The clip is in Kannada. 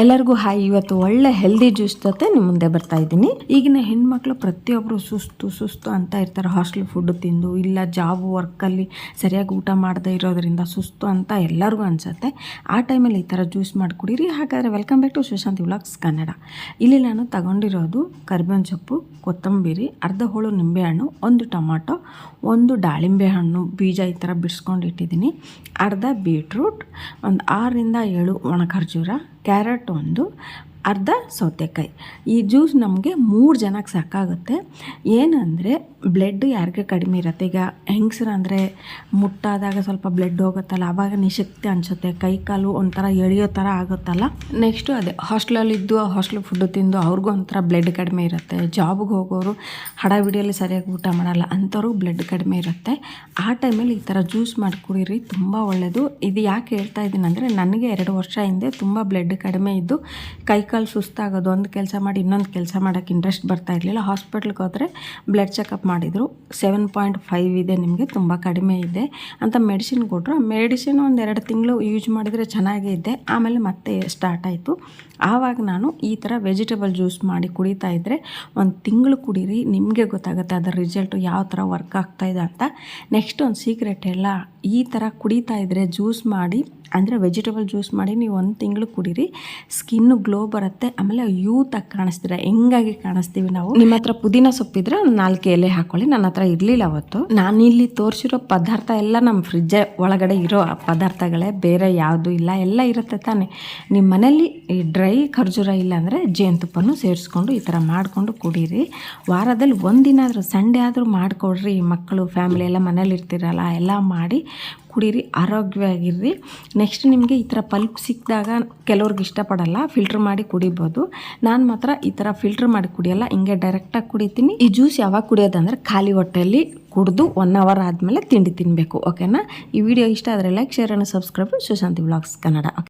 ಎಲ್ಲರಿಗೂ ಹಾಯ್. ಇವತ್ತು ಒಳ್ಳೆ ಹೆಲ್ದಿ ಜ್ಯೂಸ್ ಜೊತೆ ನಿಮ್ಮ ಮುಂದೆ ಬರ್ತಾ ಇದ್ದೀನಿ. ಈಗಿನ ಹೆಣ್ಮಕ್ಳು ಪ್ರತಿಯೊಬ್ಬರು ಸುಸ್ತು ಸುಸ್ತು ಅಂತ ಇರ್ತಾರೆ. ಹಾಸ್ಟೆಲ್ ಫುಡ್ ತಿಂದು, ಇಲ್ಲ ಜಾಬ್ ವರ್ಕಲ್ಲಿ ಸರಿಯಾಗಿ ಊಟ ಮಾಡದೇ ಇರೋದ್ರಿಂದ ಸುಸ್ತು ಅಂತ ಎಲ್ಲರಿಗೂ ಅನ್ಸುತ್ತೆ. ಆ ಟೈಮಲ್ಲಿ ಈ ಥರ ಜ್ಯೂಸ್ ಮಾಡಿ ಕುಡೀರಿ ಹಾಗಾದರೆ welcome back to Sushant vlogs Kannada ಇಲ್ಲಿ ನಾನು ತಗೊಂಡಿರೋದು ಕರಿಬೇವಿನ ಸೊಪ್ಪು, ಕೊತ್ತಂಬರಿ, ಅರ್ಧ ಹೋಳು ನಿಂಬೆಹಣ್ಣು, ಒಂದು ಟೊಮಾಟೊ, ಒಂದು ದಾಳಿಂಬೆ ಹಣ್ಣು, ಬೀಜ ಈ ಥರ ಬಿಡಿಸ್ಕೊಂಡು ಇಟ್ಟಿದ್ದೀನಿ. ಅರ್ಧ ಬೀಟ್ರೂಟ್ ಒಂದು ಆರರಿಂದ ಏಳು ಒಣ ಖರ್ಜೂರ ಕ್ಯಾರೆಟ್ ಒಂದು ಅರ್ಧ ಸೌತೆಕಾಯಿ. ಈ ಜ್ಯೂಸ್ ನಮಗೆ ಮೂರು ಜನಕ್ಕೆ ಸಾಕಾಗುತ್ತೆ. ಏನಂದರೆ ಬ್ಲಡ್ ಯಾರಿಗೆ ಕಡಿಮೆ ಇರುತ್ತೆ? ಈಗ ಹೆಂಗಸ್ರು ಅಂದರೆ ಮುಟ್ಟಾದಾಗ ಸ್ವಲ್ಪ ಬ್ಲಡ್ ಹೋಗುತ್ತಲ್ಲ ಆವಾಗ ನಿಶಕ್ತಿ ಅನಿಸುತ್ತೆ. ಕೈ ಕಾಲು ಒಂಥರ ಎಳೆಯೋ ಥರ ಆಗುತ್ತಲ್ಲ? ನೆಕ್ಸ್ಟು ಅದೇ ಹಾಸ್ಟ್ಲಲ್ಲಿದ್ದು ಹಾಸ್ಟ್ಲ್ ಫುಡ್ ತಿಂದು ಅವ್ರಿಗೂ ಒಂಥರ ಬ್ಲಡ್ ಕಡಿಮೆ ಇರುತ್ತೆ. ಜಾಬ್ಗೆ ಹೋಗೋರು ಹಡಾಬಿಡಿಯಲ್ಲಿ ಸರಿಯಾಗಿ ಊಟ ಮಾಡಲ್ಲ, ಅಂಥವ್ರಿಗೂ ಬ್ಲಡ್ ಕಡಿಮೆ ಇರುತ್ತೆ. ಆ ಟೈಮಲ್ಲಿ ಈ ಥರ ಜ್ಯೂಸ್ ಮಾಡಿ ಕುಡೀರಿ ತುಂಬ ಒಳ್ಳೆಯದು ಇದು ಯಾಕೆ ಹೇಳ್ತಾ ಇದ್ದೀನಿ ಅಂದರೆ, ನನಗೆ ಎರಡು ವರ್ಷ ಹಿಂದೆ ತುಂಬ ಬ್ಲಡ್ ಕಡಿಮೆ ಇದ್ದು ಕೈಕಾಲು ಸುಸ್ತಾಗೋದು, ಒಂದು ಕೆಲಸ ಮಾಡಿ ಇನ್ನೊಂದು ಕೆಲಸ ಮಾಡೋಕ್ಕೆ ಇಂಟ್ರೆಸ್ಟ್ ಬರ್ತಾ ಇರಲಿಲ್ಲ. ಹಾಸ್ಪಿಟ್ಲ್ಗೆ ಹೋದರೆ ಬ್ಲಡ್ ಚೆಕಪ್ ಮಾಡಿದರು. ಸೆವೆನ್ ಪಾಯಿಂಟ್ ಫೈವ್ ಇದೆ ನಿಮಗೆ, ತುಂಬ ಕಡಿಮೆ ಇದೆ ಅಂತ ಮೆಡಿಸಿನ್ ಕೊಟ್ಟರು ಆ ಮೆಡಿಸಿನ್ ಒಂದು ಎರಡು ತಿಂಗಳು ಯೂಸ್ ಮಾಡಿದರೆ ಚೆನ್ನಾಗೇ ಇದ್ದೆ ಆಮೇಲೆ ಮತ್ತೆ ಸ್ಟಾರ್ಟ್ ಆಯಿತು. ಆವಾಗ ನಾನು ಈ ಥರ ವೆಜಿಟೇಬಲ್ ಜ್ಯೂಸ್ ಮಾಡಿ ಕುಡಿತಾ ಇದ್ದರೆ ಒಂದು ತಿಂಗಳು ಕುಡೀರಿ, ನಿಮಗೆ ಗೊತ್ತಾಗುತ್ತೆ ಅದರ ರಿಸಲ್ಟು ಯಾವ ಥರ ವರ್ಕ್ ಆಗ್ತಾಯಿದೆ ಇದೆ ಅಂತ. ನೆಕ್ಸ್ಟ್ ಒಂದು ಸೀಕ್ರೆಟ್ ಎಲ್ಲ, ಈ ಥರ ಕುಡಿತಾ ಇದ್ದರೆ ಜ್ಯೂಸ್ ಮಾಡಿ ಅಂದರೆ ವೆಜಿಟೇಬಲ್ ಜ್ಯೂಸ್ ಮಾಡಿ ನೀವು ಒಂದು ತಿಂಗಳು ಕುಡೀರಿ. ಸ್ಕಿನ್ನು ಗ್ಲೋ ಬರುತ್ತೆ. ಆಮೇಲೆ ಯೂತ್ ಆಗಿ ಕಾಣಿಸ್ತೀರ? ಹೆಂಗಾಗಿ ಕಾಣಿಸ್ತೀವಿ ನಾವು? ನಿಮ್ಮ ಹತ್ರ ಪುದೀನ ಸೊಪ್ಪಿದ್ರೆ ನಾಲ್ಕು ಎಲೆ ಹಾಕೊಳ್ಳಿ. ನನ್ನ ಹತ್ರ ಇರಲಿಲ್ಲ ಅವತ್ತು. ನಾನು ಇಲ್ಲಿ ತೋರಿಸಿರೋ ಪದಾರ್ಥ ಎಲ್ಲ ನಮ್ಮ ಫ್ರಿಜ್ಜ ಒಳಗಡೆ ಇರೋ ಪದಾರ್ಥಗಳೇ. ಬೇರೆ ಯಾವುದು ಇಲ್ಲ. ಎಲ್ಲ ಇರುತ್ತೆ ತಾನೇ. ನಿಮ್ಮ ಮನೇಲಿ ಈ ಡ್ರೈ ಖರ್ಜೂರ ಇಲ್ಲ ಅಂದರೆ ಜೇನುತುಪ್ಪನೂ ಸೇರಿಸ್ಕೊಂಡು ಈ ಥರ ಮಾಡಿಕೊಂಡು ಕುಡೀರಿ. ವಾರದಲ್ಲಿ ಒಂದಿನ ಆದರೂ ಸಂಡೇ ಆದರೂ ಮಾಡಿಕೊಡ್ರಿ. ಮಕ್ಕಳು ಫ್ಯಾಮಿಲಿ ಎಲ್ಲ ಮನೇಲಿ ಇರ್ತೀರಲ್ಲ, ಎಲ್ಲ ಮಾಡಿ ಕುಡೀರಿ, ಆರೋಗ್ಯವಾಗಿರ್ರಿ. ನೆಕ್ಸ್ಟ್ ನಿಮಗೆ ಈ ಥರ ಪಲ್ಪ್ ಸಿಕ್ಕಿದಾಗ ಕೆಲವ್ರಿಗೆ ಇಷ್ಟಪಡಲ್ಲ ಫಿಲ್ಟ್ರ್ ಮಾಡಿ ಕುಡಿಬೋದು. ನಾನು ಮಾತ್ರ ಈ ಥರ ಫಿಲ್ಟ್ರ್ ಮಾಡಿ ಕುಡಿಯಲ್ಲ, ಹಿಂಗೆ ಡೈರೆಕ್ಟಾಗಿ ಕುಡಿತೀನಿ. ಈ ಜ್ಯೂಸ್ ಯಾವಾಗ ಕುಡಿಯೋದಂದ್ರೆ ಖಾಲಿ ಹೊಟ್ಟೆಯಲ್ಲಿ ಕುಡಿದು ಒನ್ ಅವರ್ ಆದಮೇಲೆ ತಿಂಡಿ ತಿನ್ನಬೇಕು ಓಕೆನಾ ಈ ವಿಡಿಯೋ ಇಷ್ಟ ಆದರೆ like share subscribe Sushant vlogs Kannada.